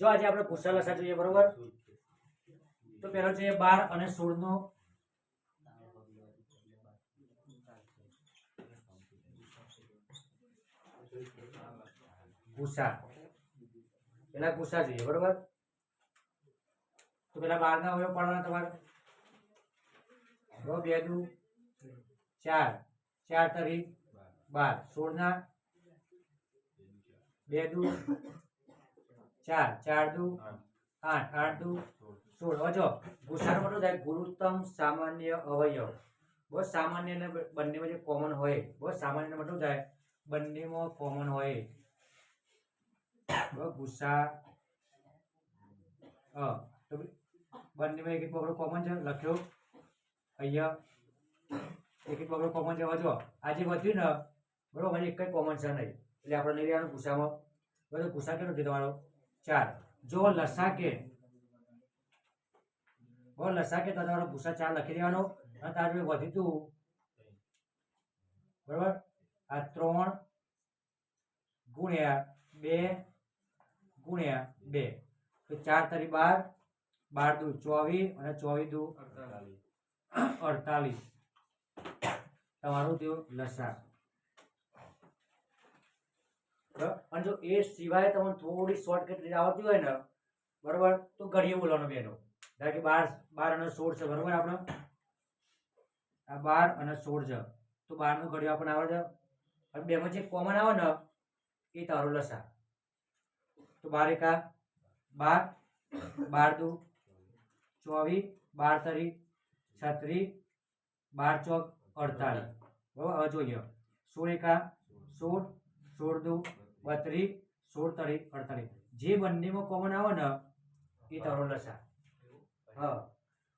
જો આજે આપણે ગુસ્સા લસા જોઈએ, બરોબર? તો પેલો છે બાર અને સોળ નો ગુસ્સા પેલા ગુસ્સા જોઈએ, બરોબર? તો પેલા બાર ના અવયવ તમારે? બે દુ, ચાર. ચાર તરી બાર. સોળ ના બે દુ ચાર ચાર દુ આઠ આઠ દુ સોળ. હજો જો બધું થાય ગુરુત્તમ સામાન્ય અવયવ. બહુ સામાન્ય ને બંનેમાં જે કોમન હોય બહુ સામાન્ય બધું થાય બંનેમાં કોમન હોય. બહુ ગુસ્સા અ તો બંનેમાં એક એક પકડો કોમન છે લખ્યો. અહીંયા એક એક પકડો કોમન છે. હજો આજે વધ્યું ને બરોબર એક કઈ કોમન છે નહીં. એટલે આપણે લઈ લેવાનું ગુસ્સામાં બરોબર ગુસા કેટલો છે તમારો? ચાર. જો લસા કે બહુ લસા કે તો તમારો ભૂસા ચાર લખી દેવાનો. અને તાર જે વધ્યું તું. બરોબર? આ ત્રણ ગુણ્યા બે ગુણ્યા બે. તો ચાર તારી બાર બાર દુ ચોવીસ અને ચોવીસ દુ અડતાલીસ. તમારું થયું લસા. અને જો એ સિવાય તમને થોડી શોર્ટકટ રીતે આવતી હોય ને, બરોબર, તો ઘડીએ બોલવાનો બેનો. ધારો કે બાર બાર અને સોળ છે, બરોબર આપણે? આ બાર અને સોળ છે. તો બારનું ઘડિયું આપણને આવડે છે. અને બેમાં જે કોમન આવે ને, એ તારો લસા. તો બાર એકા બાર બાર દુ, ચોવીસ, બાર તરી, છત્રીસ, બાર ચોક અડતાલીસ. બરાબર? હવે જોઈએ. સોળ એકા, સોળ સોળ દુ બત્રીસ સોળ તારીખ અડતાલીસ જે બંનેમાં કોમન આવે ને એ તારો લસા હા.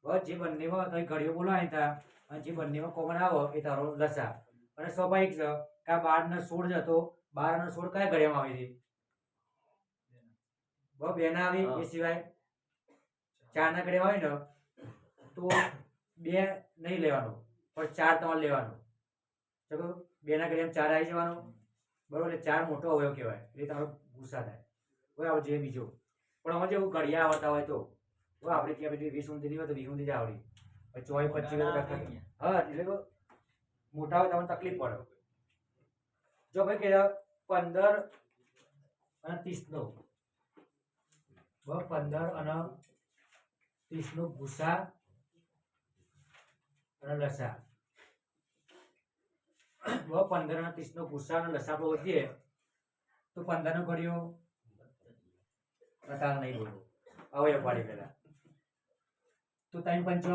બસ જે બંનેમાં તમે ઘડીઓ બોલાય તા અને જે બંનેમાં કોમન આવો એ તારો લસા અને સ્વાભાવિક છે કે આ બાર ને સોળ જતો બાર અને સોળ કયા ઘડિયામાં આવી છે બસ બે ના આવી એ સિવાય ચાર ના ઘડિયામાં હોય ને તો બે નહીં લેવાનું પણ ચાર તમારે લેવાનું. ચલો બે ના ઘડિયામાં ચાર આવી જવાનું. બરોબર? એટલે ચાર મોટો અવયવ કહેવાય. એટલે તમારો ગુસ્સા થાય. બરાબર જે બીજો. પણ આમાં જેવું ઘડિયા આવતા હોય તો? હવે આપણે ત્યાં બધી વીસ ઊંધી હોય તો વીસ ઊંધી જ આવડી. પછી ચોવીસ, પચીસ હા, એટલે મોટા હોય તમને તકલીફ પડે. જો ભાઈ કે પંદર અને ત્રીસ નો બરાબર? પંદર અને ત્રીસ નો ભૂસા અને લસા. બરાબર પંદર અને ત્રીસ નો ભૂસા અને લસા વધીએ, તો પંદર નો ઘડિયો બતાવ નહીં બોલવું અવયવ પાડી પેલા તો ત્રણ પંચો,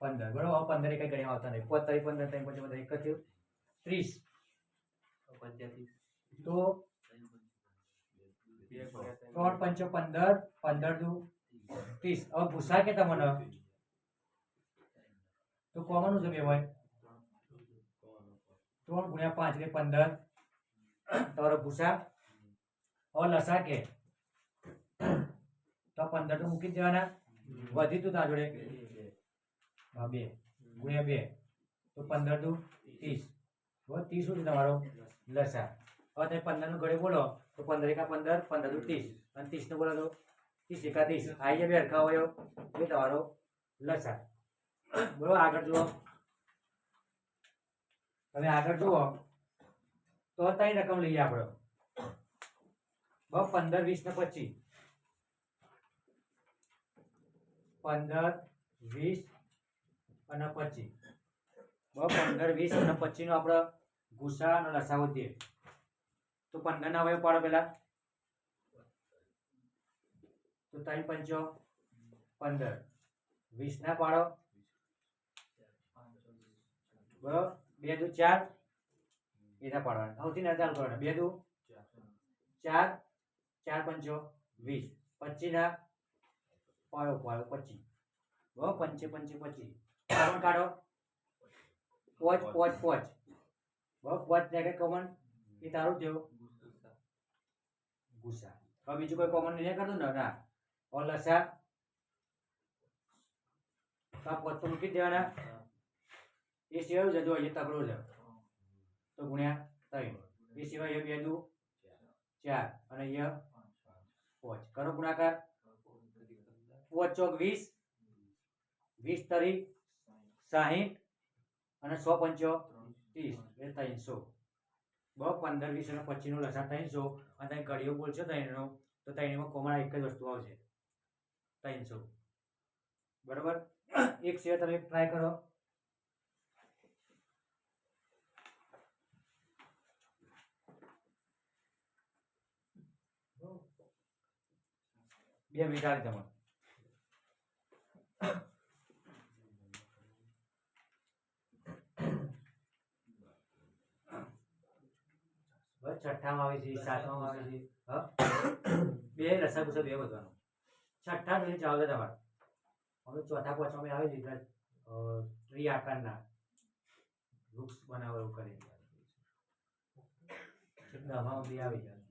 પંદર. બરોબર? હવે પંદર કઈ ગણ્યા આવતા નહીં. પોતાની પંદર, ત્રણ પંચો, બધા એક થયું. ત્રીસ. તો ત્રણ પંચો, પંદર પંદર દુ, ત્રીસ. હવે ભૂસા કે તમને તો કોમન છે બે હોય. ત્રણ ગુણ્યા પાંચ એટલે પંદર. તમારો ભૂસા. હવે લસા કે. તો પંદર તો મૂકી દેવાના. વધી તું તારા જોડે. હા, બે. ગુણ્યા બે. તો પંદર દુ ત્રીસ. હવે ત્રીસ સુધી તમારો? લસા. હવે તમે પંદરનું ઘડે બોલો. તો પંદર એકા પંદર પંદર દુ ત્રીસ. અને ત્રીસનું બોલો તો ત્રીસ એકા ત્રીસ. જાય બે હરખા હોય એ તમારો લસા. બરોબર આગળ જુઓ. તમે આગળ જુઓ. તો ત્રણ રકમ લઈએ આપણે. બસ પંદર, વીસ ને પચીસ. પંદર, વીસ અને પચીસ. બરાબર પંદર, વીસ અને પચીસ નો આપણે ગુસા અને લસા વધીએ તો પંદર ના અવયવ પાડો પેલા. તો ત્રણ પંચો પંદર. વીસ ના પાડો. બરાબર બે દુ ચાર. એના પાડવાના. સૌથી ના ચાલુ કરવાના. બે દુ ચાર. ચાર પંચો વીસ. પચીસ ના પાડો પાડો પચીસ બરાબર પંચે પંચે પચીસ કમન કાઢો. પોચ પોચ પોચ. બહુ પોચ ને કમન એ તારું થયો ગુસા હવે બીજું કોઈ કોમન નહીં કરતું ને? ના. ઓર લસા પોચ તો મૂકી દેવાના. એ સિવાય જજો અહીંયા તગડો છે તો ગુણ્યા ત્રણ. એ સિવાય એ બે દુ. ચાર. અને ય પાંચ. કરો ગુણાકાર. પાંચ ચોક વીસ. વીસ તરી સાહીઠ. અને સો પંચો ત્રીસ. એ ત્રણસો. બહુ પંદર, વીસ અને પચીસનો લસા ત્રણસો. અને ત્યાં કડીઓ બોલશો ત્રણનો, તો ત્રણમાં કોમળા એક જ વસ્તુ આવશે. ત્રણસો. બરાબર? એક સિવાય તમે ટ્રાય કરો. બે મિનિટ આવી તમારે. છઠ્ઠામાં આવે છે સાતમાં આવે છે. બે રસા ગુસા બે વધવાનું. છઠ્ઠા સુધી ચાલે છે તમારે. હવે ચોથા પાંચમાં આવે છે ટ્રી આકારના વૃક્ષ બનાવો એવું કરે બી આવી જાય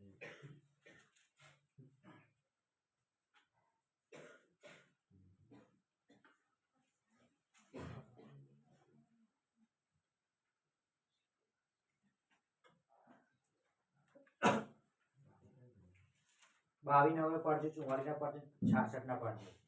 બાવીસ ના હવે પડશે ચુમ્માલીસ ના પડશે છાસઠ ના પડશે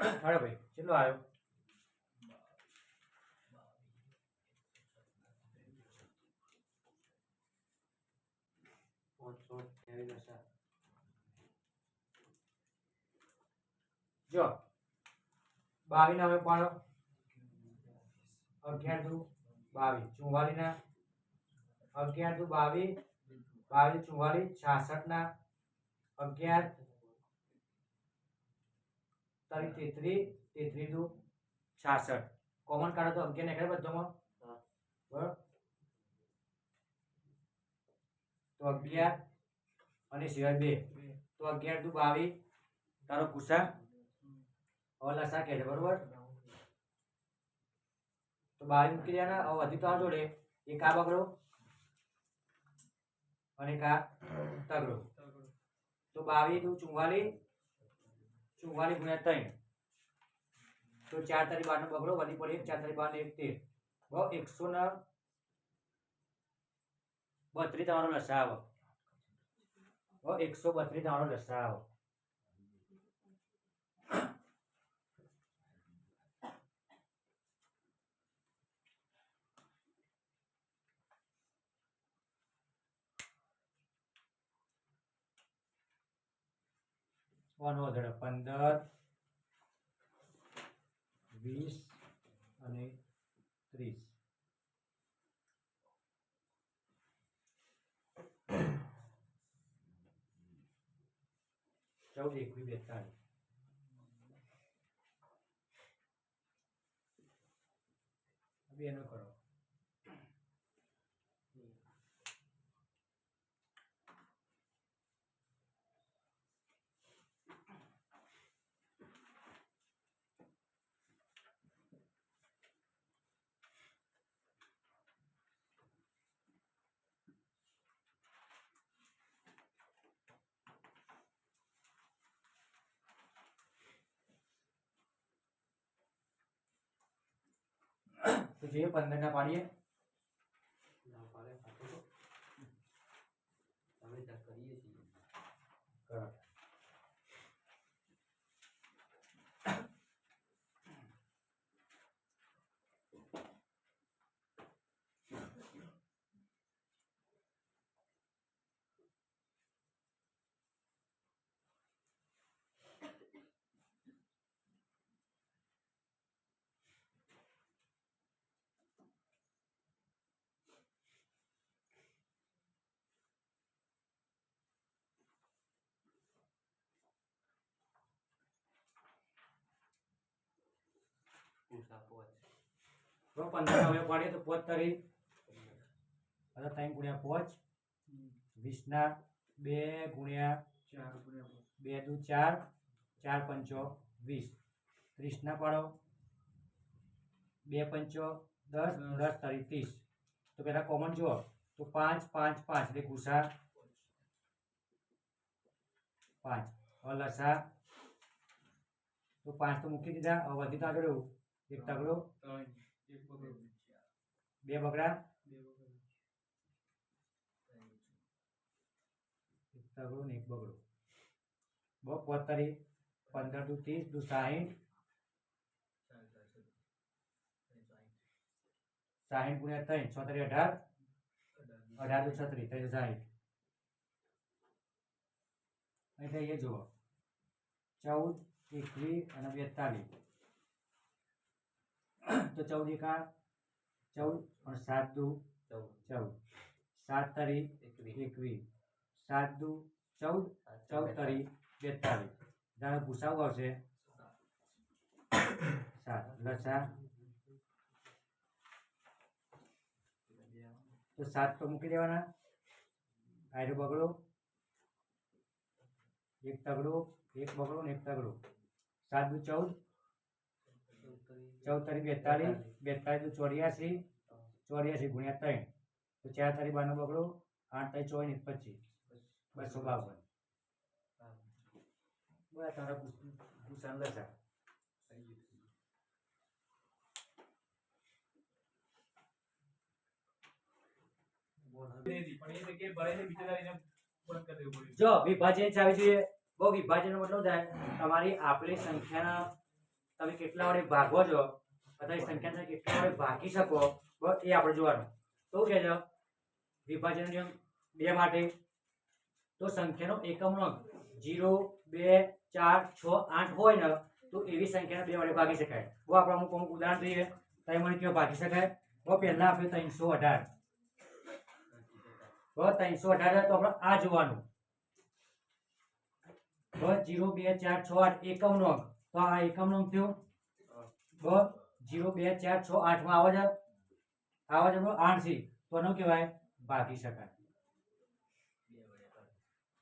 હાલો ભાઈ કેટલો આવ્યો. જો બાવીસ ના હવે પાડો. અગિયાર દુ બાવીસ ચુમ્વાલી ના અગિયાર દુ બાવીસ બાવીસ ચુમ્વાલીસ છાસઠ ના અગિયાર તારીખ તેત્રી તેત્રી દુ છાસઠ. કોમન કાઢો તો અગિયાર નીકળે બધામાં. બરાબર? તો અગિયાર અને સિવાય બે. તો અગિયાર દુ બાવીસ. તારો ગુસા હવે લસા કહે છે બરોબર? તો બાવીસ મૂકી દેવાના. હવે હજી તો આ જોડે. એક આ બગડો અને એક આ તગડો. તો બાવીસ દુ ચુમ્માલીસ ચુમ્માલીસ ગુણ્યા ત્રણ. તો ચાર તારીખ બારનો બગડો વધી પડે એક, ચાર તારીખ બાર એક, તેર. બહુ, એકસો ને બત્રીસ તમારો લસા આવો. બહુ, એકસો બત્રીસ તમારો લસા આવો વાનો પંદર વીસ અને ત્રીસ. ચૌદ એકવીસ બેતાળીસ એનો કરો તો જોઈએ પંદર ના પાડીએ પૂછા પોચ તો પંદર હવે પાડીએ તો પોચ તરી. હવે ત્રણ ગુણ્યા પોચ. વીસ ના બે ગુણ્યા ચાર ગુણ્યા બે દુ ચાર. ચાર પંચો વીસ. ત્રીસ ના પાડો. બે પંચો દસ. દસ. તરી ત્રીસ. તો પેલા કોમન જુઓ. તો પાંચ પાંચ પાંચ. એટલે ગુસા પાંચ. હવે લસા. તો પાંચ તો મૂકી દીધા. હવે વધી તો આગળ એક તગડો બે બગડા એક તગડો ને એક બગડો બહુ પોતરી પંદર દુ ત્રીસ દુ સાહીઠ સાહીઠ ગુણ્યા ત્રણ છોતરી અઢાર અઢાર ટુ છત્રીસ ત્રણ સાહીઠ એટલે એ જુઓ ચૌદ એકવીસ અને બેતાલીસ તો ચૌદ એકા ચૌદ અને સાત દુ ચૌદ ચૌદ. સાત તરી એકવીસ. સાત દુ ચૌદ ચૌદ તરી બેતાલીસ. જ્યારે ભૂસાવું આવશે? સાત. લસા તો સાત તો મૂકી દેવાના. આયરો બગડો. એક તગડો એક બગડો ને એક તગડો. સાત દુ ચૌદ. ચૌદ તારીખ બેતાલીસ બેતાલીસ ચોર્યાસી ચોર્યાસી ગુણ્યા ત્રણ તો ચાર તારીખ બારનો બગડો આઠ તારીખ ચોવીસ પચીસ બસો બાવન બસ તારા ભૂસાન લસા જો વિભાજન ચાવી જોઈએ, બહુ વિભાજન મતલબ થાય. તમારી આપેલી સંખ્યાના તમે કેટલા વડે ભાગો છો? અથવા એ સંખ્યાને કેટલા વડે ભાગી શકો? એ આપણે જોવાનું. તો કહે છે વિભાજન નિયમ બે માટે. તો સંખ્યાનો એકમનો અંક જીરો, બે, ચાર, છ, આઠ હોય ને, તો એવી સંખ્યાને બે વડે ભાગી શકાય. બહુ આપણે અમુક અમુક ઉદાહરણ જોઈએ તો મને કેવો ભાગી શકાય? હવે પહેલા આપણે ત્રણસો અઢાર. બસ ત્રણસો અઢાર તો આપણે આ જોવાનું. બસ, જીરો, બે, ચાર, છ, આઠ એકમનો અંક. તો આ એકમનો અંક થયો. બસ જીરો, બે, ચાર, છ, આઠમાં આવે છે આવે છે બરાબર? આઠથી તો એનું કહેવાય ભાગી શકાય.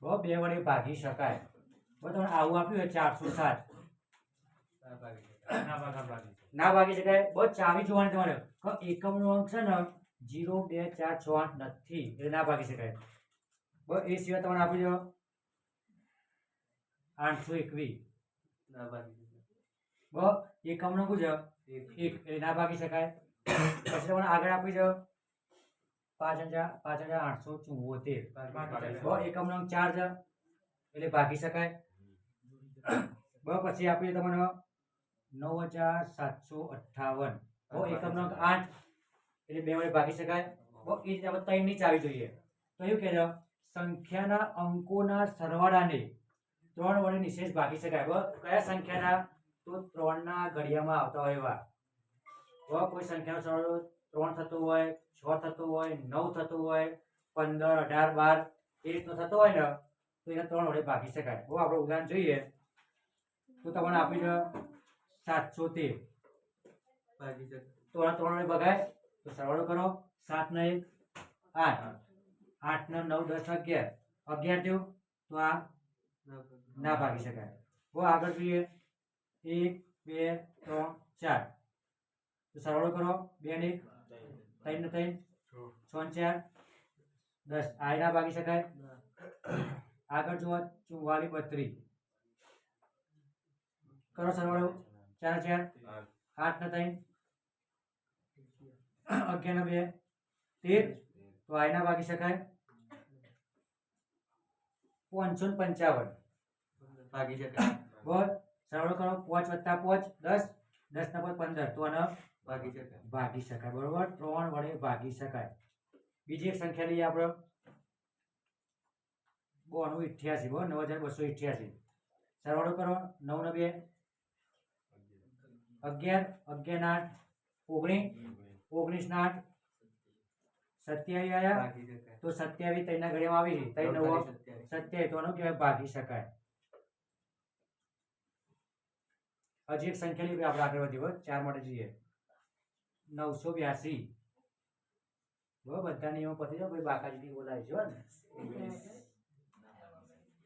બહુ બે વડે ભાગી શકાય. બસ તમને આવું આપ્યું હોય ચારસો સાત. ના ભાગા ભાગી ના ભાગી શકાય બસ ચાવી જોવાની તમારે. કે એકમનો અંક છે ને, જીરો, બે, ચાર, છ, આઠ નથી. એટલે ના ભાગી શકાય. બસ એ સિવાય તમને આપી દો આઠસો એકવીસ. બસ એકમનો છે એક એ ના ભાગી શકાય. પછી તમને આગળ આપી દો પાંચ હજાર પાંચ હજાર આઠસો ચુંવોતેર. બસ એકમનો ચાર છે એટલે ભાગી શકાય. બ પછી આપીએ તમને નવ હજાર સાતસો અઠ્ઠાવન. બસ એકમનો આઠ. એટલે બે વડે ભાગી શકાય. બ એ રીતે આપણે ત્રણની ચાવી જોઈએ. તો એવું કહે સંખ્યાના અંકોના સરવાળાને ત્રણ વડે નિશેષ ભાગી શકાય. કયા સંખ્યાના તો ત્રણના ઘડિયામાં આવતા હોય એવા? બસ કોઈ સંખ્યાનો સરવાળો ત્રણ થતો હોય છ થતો હોય નવ થતો હોય પંદર અઢાર બાર એ રીતનો થતો હોય ને તો એને ત્રણ વડે ભાગી શકાય. બહુ આપણે ઉદાહરણ જોઈએ. તો તમને આપી દો સાતસો તેર ભાગી શકાય. તો આ ત્રણ વડે ભગાય. તો સરવાળો કરો. સાત ને એક આઠ. આઠ ને નવ દસ અગિયાર. અગિયાર થયું. તો આ ના ભાગી શકાય. બહુ આગળ જોઈએ. એક, બે, ત્રણ, ચાર. તો સરવાળો કરો. બે ને એક. ત્રણ ને ત્રણ. છ ને ચાર. દસ. આ ના ભાગી શકાય. આગળ જુઓ. ચુમ્વાલીસ બત્રીસ. કરો સરવાળો. ચાર ચાર. આઠ ને ત્રણ. અગિયાર ને બે. તેર. તો આયના ભાગી શકાય. પાંચસો પંચાવન. ભાગી શકાય બોલ. સરળ કરો. પાંચ વત્તા પાંચ દસ. દસ ના પંદર. તો આને ભાગી શકાય ભાગી શકાય. બરોબર? ત્રણ વડે ભાગી શકાય. બીજી એક સંખ્યા લઈએ આપણે. બોનું ઇઠ્યાસી. બો નવ હજાર બસો ઇઠ્યાસી. સરવાળો કરો. નવ ને બે. અગિયાર. અગિયાર ના આઠ. ઓગણીસ. ઓગણીસ ના આઠ. સત્યાવીસ આવ્યા તો સત્યાવીસ તઈના ઘડિયામાં આવી તઈ સત્યાવીસ. સત્યાવીસ. તો આનું કહેવાય ભાગી શકાય. હજી એક સંખ્યા લીધી આપણે આગળ વધીએ બરાબર? ચાર માટે જઈએ. નવસો બ્યાસી. બરાબર બધા નિયમો પતી જાય પછી બાકાજી બોલાય છે ને?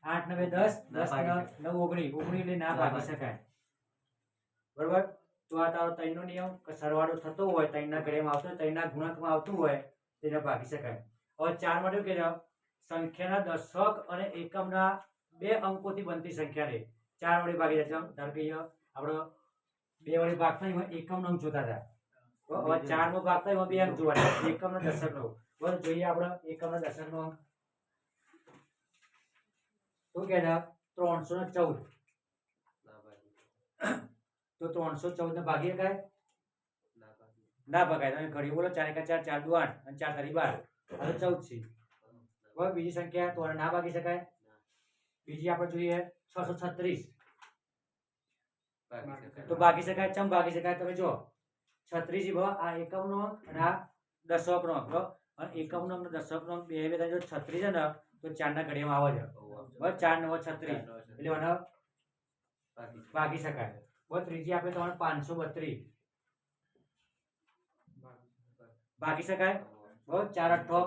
આઠ નવે દસ દસ નવ ઓગણી ઓગણી એટલે ના ના ભાગી શકાય. બરોબર? તો આ તારો ત્રણનો નિયમ કે સરવાળો થતો હોય ત્રણના ઘડિયામાં આવતો હોય ત્રણના ગુણાંકમાં આવતું હોય તેને ભાગી શકાય. હવે ચાર માટે શું કહેવાય સંખ્યાના દશક અને એકમના બે અંકોથી બનતી સંખ્યાને ચાર વડે ભાગી જાય ધારો કે આપણે બે વડે ભાગતા એમાં એકમનો અંક જોતા હતા. હવે ચારનો ભાગતા એમાં બે અંક જોવાના દશક નો બસ જોઈએ આપણે દશક નો અંક શું કહેતા ત્રણસો ને ચૌદ. તો ત્રણસો ચૌદ ને ભાગી શકાય ના ભાગી ના ભગાય. તમે ઘડી બોલો ચાર એકા ચાર ચાર દુ આઠ અને ચાર તારી બાર. હવે ચૌદ છે. હવે બીજી સંખ્યા તો ના ભાગી શકાય. બીજી આપણે જોઈએ છસો છત્રીસ. તો ભાગી શકાય ચમ ભાગી શકાય તમે જો છત્રીસ ભાવ આ એકમનો અને આ દશકનો અંક અને એકમનો અને દશકનો અંક બે બે જો છત્રીસ છે ને તો ચારના ઘડિયામાં આવે છે. બસ ચાર નવ છત્રીસ. એટલે મને ભાગી શકાય. બસ ત્રીજી આપે તમારે પાંચસો બત્રીસ. ભાગી શકાય? બસ ચાર અઠ્ઠો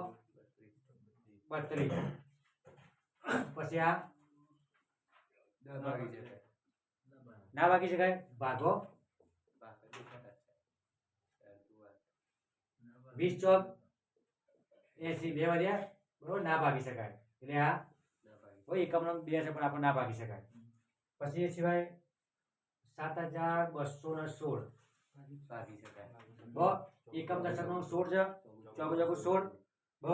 બત્રીસ. પછી આ ભાગી શકાય ના ભાગી શકાય? ભાગો. વીસ ચોક એસી બે વધ્યા બરોબર? ના ભાગી શકાય. એટલે આ કોઈ એકમનો બે છે પણ આપણે ના ભાગી શકાય. પછી એ સિવાય સાત હજાર બસો ને સોળ. ભાગી શકાય. બ, એકમ દશકનો સોળ છે. ચોગુ ચોગુ સોળ. બ,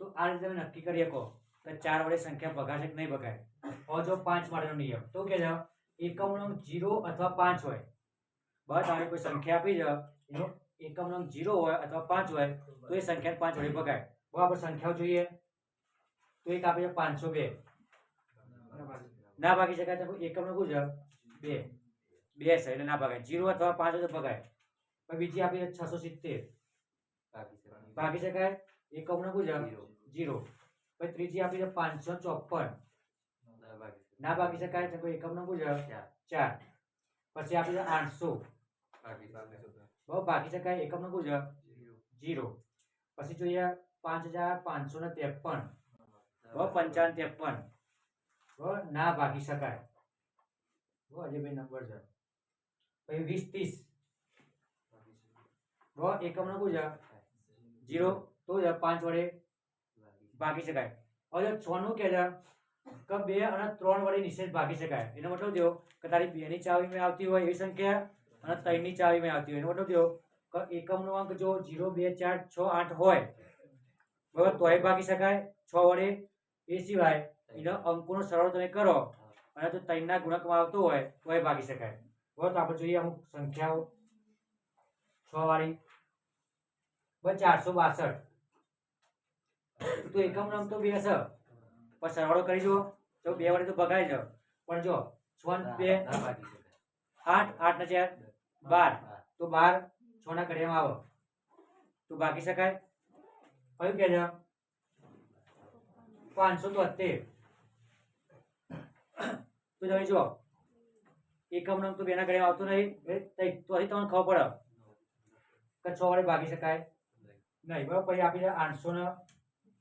તો આ રીતે તમે નક્કી કરી શકો કે ચાર વડે સંખ્યા ભગાશે કે નહીં ભગાય. હો જો પાંચ માટેનો નિયમ. તો કે છે એકમનો અંક જીરો અથવા પાંચ હોય. બસ આવી કોઈ સંખ્યા આપી છે એનો એકમનો અંક જીરો હોય અથવા પાંચ હોય તો એ સંખ્યા પાંચ વડે ભગાય. હવે આપણે સંખ્યાઓ જોઈએ. તો એક આપી છે પાંચસો બે. ના ભાગી શકાય તો એકમનો શું છે? બે. બે છે એટલે ના ભગાય. જીરો અથવા પાંચ હોય તો ભગાય. પણ બીજી આપી છે છસો સિત્તેર. ભાગી શકાય? એકમનો શું છે? જીરો. જીરો. પછી ત્રીજી આપી છે પાંચસો ચોપન. ના ભાગી શકાય તો કોઈ એકમનો છે. ચાર. પછી આપણે આઠસો. ભાગી શકાય બહુ ભાગી શકાય એકમનો શું છે જીરો. પછી જોઈએ પાંચ હજાર પાંચસો ને ત્રેપન. પંચાવન ત્રેપન. બહુ ના ભાગી શકાય. બહુ અજયભાઈ નંબર છે. પછી વીસ ત્રીસ. બહુ એકમનો છે જીરો. તો પાંચ વડે ભાગી શકાય. હવે છ નું કે કે બે અને ત્રણ વડે નિષેધ ભાગી શકાય. એનો મતલબ થયો કે તારી બે ની ચાવીમાં આવતી હોય એવી સંખ્યા અને ત્રણની ચાવીમાં આવતી હોય. એનો મતલબ થયો કે એકમનો અંક જો જીરો, બે, ચાર, છ, આઠ હોય, બરાબર, તોય ભાગી શકાય. છ વડે એ સિવાય એનો અંકોનો સરળ તમે કરો અને જો ત્રણના ગુણકમાં આવતો હોય તોય ભાગી શકાય. બરાબર, તો આપણે જોઈએ અમુક સંખ્યાઓ. છ વાળી બસ ચારસો બાસઠ. તો એકમનો અંક તો બે છે પણ સરવાળો કરી જુઓ. તો બે વડે તો ભગાઈ જાવ પણ જો છ બે આઠ આઠ ને ચાર બાર તો બાર છ ના ઘડિયામાં આવો. તો ભાગી શકાય? કયું કે પાંચસો તોતેર. તો તમે જુઓ. એકમનો નંબર તો બેના ઘડિયામાં આવતો નહીં. તો અહીં તમને ખબર પડે. કે છ વડે ભાગી શકાય? નહીં. બરાબર. પછી આપી દે આઠસો ને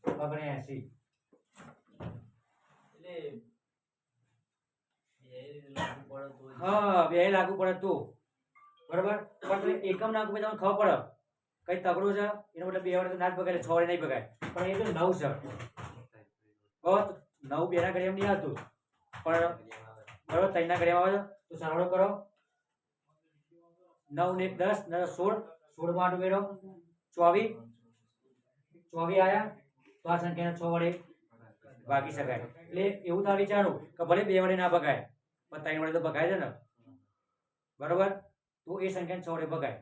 ઓગણ એટલે એ લાગુ પડે તો જ. હા બે લાગુ પડે તું. બરાબર? પણ એકમ નાખો તમને ખબર પડે. કઈ તગડું છે? એનો મતલબ બે વડે ના જ ભગાય છ વડે નહીં ભગાય. પણ એ તો નવ છે. નવ બે ના ઘડિયામાં નહીં આવતું. પણ બરાબર ત્રણ આવે તો સરવાળો કરો. નવ ને દસ ને સોળ. સોળમાં ઉમેરો ચોવીસ. ચોવીસ આયા. તો આ સંખ્યાને છ વડે ભાગી શકાય. એટલે એવું તાર વિચારું કે ભલે બે વડે ના ભગાય, પણ ત્રણ વડે તો ભગાય છે ને. બરોબર? તો એ સંખ્યાને છ વડે ભગાય.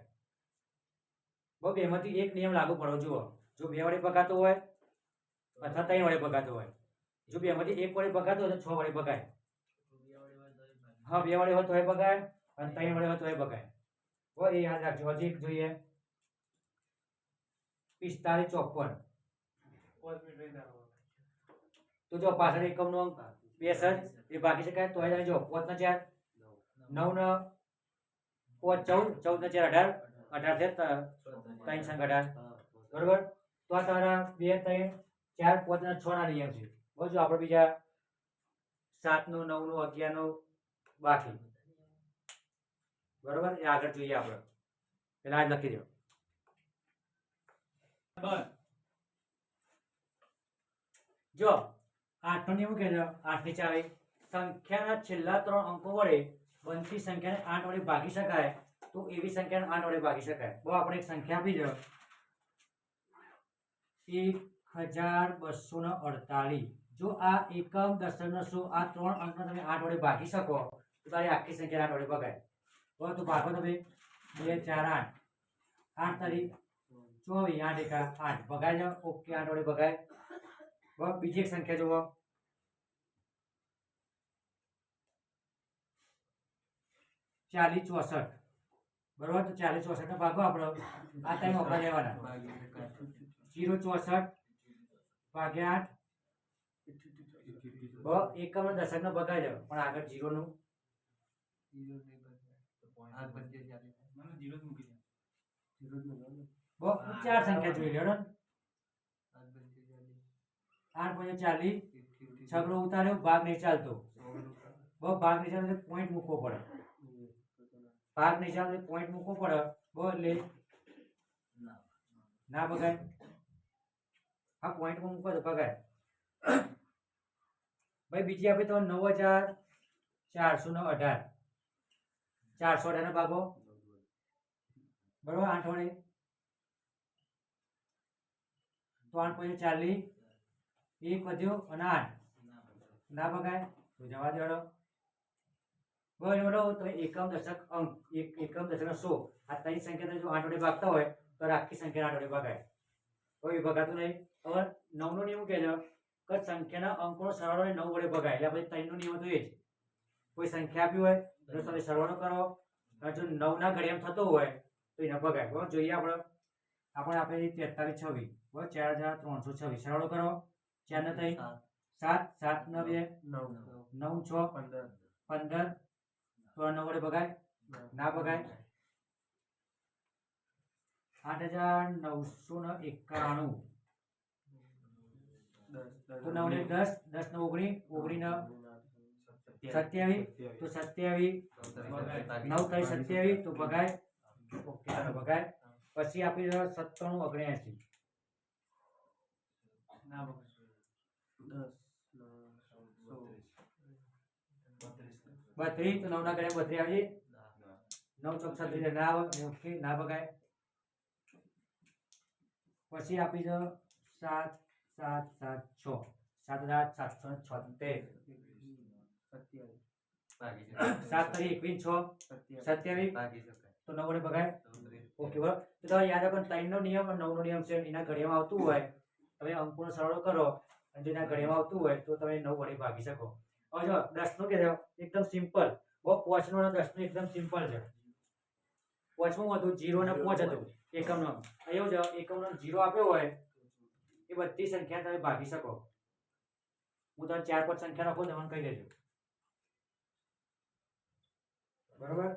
બહુ બેમાંથી એક નિયમ લાગુ પડો જુઓ. જો બે વડે ભગાતો હોય, અથવા ત્રણ વડે ભગાતો હોય. જો બેમાંથી એક વડે ભગાતો હોય તો છ વડે ભગાય. હા, બે વડે હોય તોય ભગાય અને ત્રણ વડે હોય તોય ભગાય. હો, એ યાદ રાખજો. હજી એક જોઈએ. પિસ્તાલીસ ચોપન. તો જો પાછળ એકમનો અંક, બે સજ એ ભાગી શકાય તો અહીં જો પોત ના ચાર, નવ ને પોત ચૌદ ચૌદ ને ચાર, અઢાર અઢાર છે ત્રણ સંખ અઢાર. બરોબર? તો આ તારા બે, ત્રણ, ચાર પોત ના છ ના નિયમ છે. બસ જો આપણે બીજા સાતનું, નવનું, અગિયાર નો, બાકી. બરોબર? એ આગળ જોઈએ આપણે. પેલા આજ લખી દો. જો આઠનો નિયમ કે છે આઠની ચાવી સંખ્યાના છેલ્લા ત્રણ અંકો વડે બનતી સંખ્યાને આઠ વડે ભાગી શકાય. તો એવી સંખ્યાને આઠ વડે ભાગી શકાય. બહુ આપણે એક સંખ્યા આપી દો એક હજાર બસો ને અડતાલીસ. જો આ એકમ દશક સો આ ત્રણ અંકને તમે આઠ વડે ભાગી શકો, તો તારી આખી સંખ્યા આઠ વડે ભગાય. બરાબર તો ભાગો તમે બે. ચાર, આઠ. આઠ તારીખ ચોવીસ, આઠ એકા આઠ. ભગાય જાઓ ઓકે, આઠ વડે ભગાય. બરાબર બીજી એક સંખ્યા જુઓ. ચાલીસ ચોસઠ. બરોબર, તો ચાલીસ ચોસઠ ભાગો આપણો. આ ટાઈમ આપણા લેવાના જીરો ચોસઠ ભાગ્યા આઠ. એકમ નો દશક નો ભગાઈ જાવ પણ આગળ જીરો નું ચાર સંખ્યા જોઈ ને આઠ પંચે ચાલીસ. છગડો ઉતાર્યો ભાગ નહીં ચાલતો. બહુ ભાગ નહીં ચાલતો પોઈન્ટ મૂકવો પડે. ભાગ નહીં ચાલતો પોઈન્ટ મૂકવો પડે. બહુ એટલે ના બગાય હા પોઈન્ટમાં મૂકો તો બગાય ભાઈ બીજી આપી તો નવ હજાર ચારસો ને અઢાર. ચારસો અઢાર ભાગો. બરોબર આઠ વડે. તો આઠ પછી ચાલીસ. એક વધ્યો અને આઠ ના ભગાય? તો જવા દેડો બરાબર તો એકમ દશક અંક, એક, એકમ દશક સો. આ ત્રણ સંખ્યા જો આઠ વડે ભાગતા હોય, તો આખી સંખ્યા આઠ વડે ભગાય. કોઈ ભગાતું નહીં. હવે નવનો નિયમ કે છે કે સંખ્યાના અંકોનો સરવાળો નવ વડે ભગાય. એટલે પછી ત્રણનો નિયમ તો એ જ. કોઈ સંખ્યા આપી હોય, તો તમે સરવાળો કરો. અને જો નવના ઘડિયામ થતો હોય, તો એને ભગાય. બરાબર જોઈએ આપણે. આપણે આપેલી તેતાલીસ છવ્વીસ. બરાબર ચાર હજાર ત્રણસો છવ્વીસ. સરવાળો કરો. ચાર થઈ? સાત. સાત ને બે નવ. છ પંદર. પંદર. તો નવ વડે ભગાય? ના ભગાય? આઠ હજાર નવસો ને એકાણું. તો નવ ને દસ દસ ને ઓગણી ઓગણી સત્યાવી તો સત્યાવીસ. નવ થઈ સત્યાવીસ તો ભગાય? ઓકે ભગાય. પછી આપી દો સત્તાણું ઓગણ્યાસી. ના બગડે. બત્રીસ. તો નવ ના ઘડિયા બત્રીસ આવી નવ ચોક છત્રીસ ના આવે ના ભગાય. પછી આપી દો સાત સાત સાત છ. સાત હજાર સાતસો ને છોતેર. સાત તારીખ એકવીસ છ. સત્યાવીસ. તો નવ વડે ભગાય? ઓકે બરાબર. તો તમે યાદ રાખો ત્રણનો નિયમ અને નવનો નિયમ છે એના ઘડિયામાં આવતું હોય. તમે અંકોનો સરવાળો કરો. અને જો એના ઘડિયામાં આવતું હોય તો તમે નવ વડે ભાગી શકો. હવે જો દસનું કે એકદમ સિમ્પલ બહુ પોચનો અને દસનું એકદમ સિમ્પલ છે. પોચમાં હતું, જીરો ને પોચ હતું, એકમનો. એવું છે એકમનો જીરો આપ્યો હોય, એ બધી સંખ્યા તમે ભાગી શકો. હું તમને ચાર પાંચ સંખ્યા રાખો તમને કહી દેજો. બરોબર?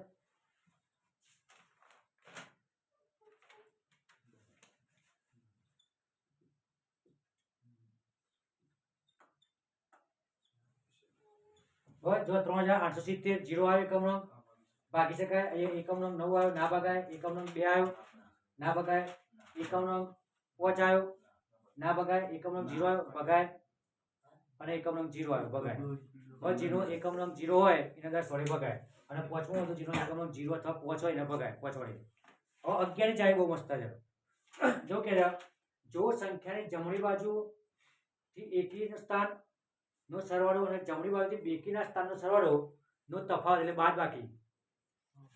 જો ત્રણ હજાર આઠસો સિત્તેર જીરો આવ્યો એકમનો ભાગી શકાય. અહીંયા એકમનો નવ આવ્યો, ના ભગાય. એકમ એકમનો બે આવ્યો, ના ભગાય. એકમ એકમનો પાંચ આવ્યો, ના ભગાય. એકમ એકમનો જીરો આવ્યો, ભગાય. અને એકમ એકમનો જીરો આવ્યો, ભગાય. જીરો જીરો એકમનો જીરો હોય, એને દસ વડે ભગાય. અને પાંચમો હતો જીરો એકમ એકમનો જીરો અથવા પાંચ હોય, એને ભગાય, પાંચ વડે. હવે અગિયારની ચાવી બહુ મસ્ત છે. જો કે જો સંખ્યાની જમણી બાજુથી એકી સ્થાન નો સરવાળો અને જમણી બાજુથી બેકીના સ્થાનનો સરવાળો નો તફાવત એટલે બાદ બાકી.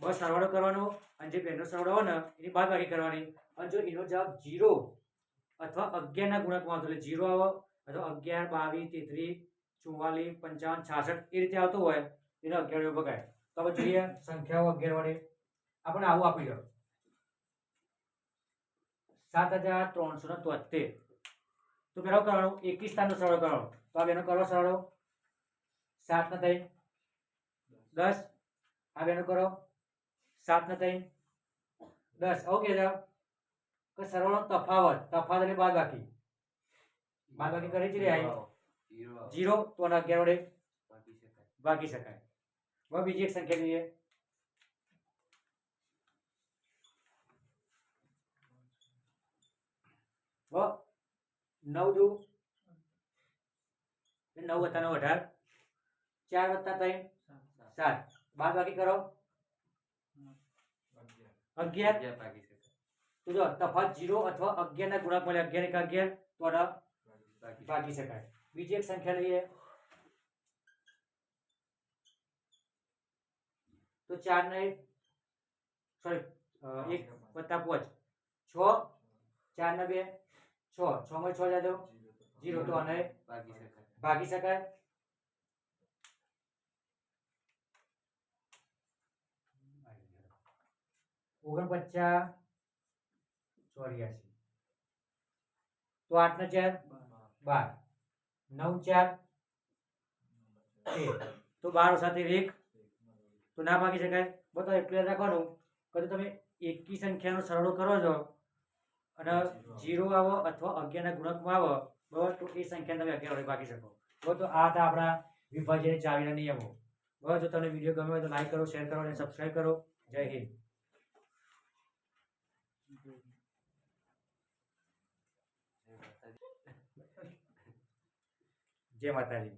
બસ સરવાળો કરવાનો અને જે બેનો સરવાળો હોય ને એની બાદ બાકી કરવાની. અને જો એનો જવાબ જીરો અથવા અગિયારના ગુણકમાં આવતો એટલે જીરો આવો અથવા અગિયાર બાવીસ તેત્રીસ ચુમ્માલીસ પંચાવન છાસઠ એ રીતે આવતો હોય એને અગિયાર બગાય તો આપણે જોઈએ સંખ્યાઓ અગિયાર વડે આપણે આવું આપી દો. સાત હજાર ત્રણસો ને તોતેર તો પેલો કરવાનો એકવીસ સ્થાનનો સરવાળો કરવાનો. તો આ બેનો કરો સરવાળો સાત ને ત્રણ દસ. આ બેનો કરો. સાત ને ત્રણ દસ ઓકે છે? કે સરવાળો તફાવત. તફાવત એટલે બાદ બાકી બાદ બાકી કરી જ રહ્યા જીરો જીરો તો આના અગિયાર વડે બાકી શકાય. ભાગી શકાય હવે બીજી એક સંખ્યા જોઈએ. હવે નવ દુ એ નવ વત્તા નવ અઢાર ચાર વત્તા ત્રણ સાત બાદ બાકી કરો અગિયાર અગિયાર બાકી શકાય તો જો તફાવત જીરો અથવા અગિયાર ના ગુણાંક મળે અગિયાર એક અગિયાર તો આના બાકી ભાગી શકાય બીજી એક સંખ્યા લઈએ તો ચાર ને એક સોરી એક વત્તા પાંચ છ ચાર ને બે છ છ માં છ જાય તો જીરો તો આને બાકી શકાય ભાગી શકાય? ઓગણપચાસ ચોર્યાસી. તો આઠ ને ચાર? બાર. નવ ચાર? તો બાર સાથે એક? તો ના ભાગી શકાય? બતાવો એટલું યાદ રાખવાનું? કદાચ તમે એકી સંખ્યાનો સરળો કરો છો અને જીરો આવો અથવા અગિયારના ગુણકમાં આવો બરાબર ટૂંકી એ સંખ્યાને તમે અગિયાર વડે ભાગી શકો. બરોબર તો આ હતા આપણા વિભાજ્ય ચાવીના નિયમો. બરોબર જો તમને વીડિયો ગમ્યો હોય તો લાઈક કરો શેર કરો અને સબસ્ક્રાઈબ કરો. જય હિન્દ. જય માતાજી.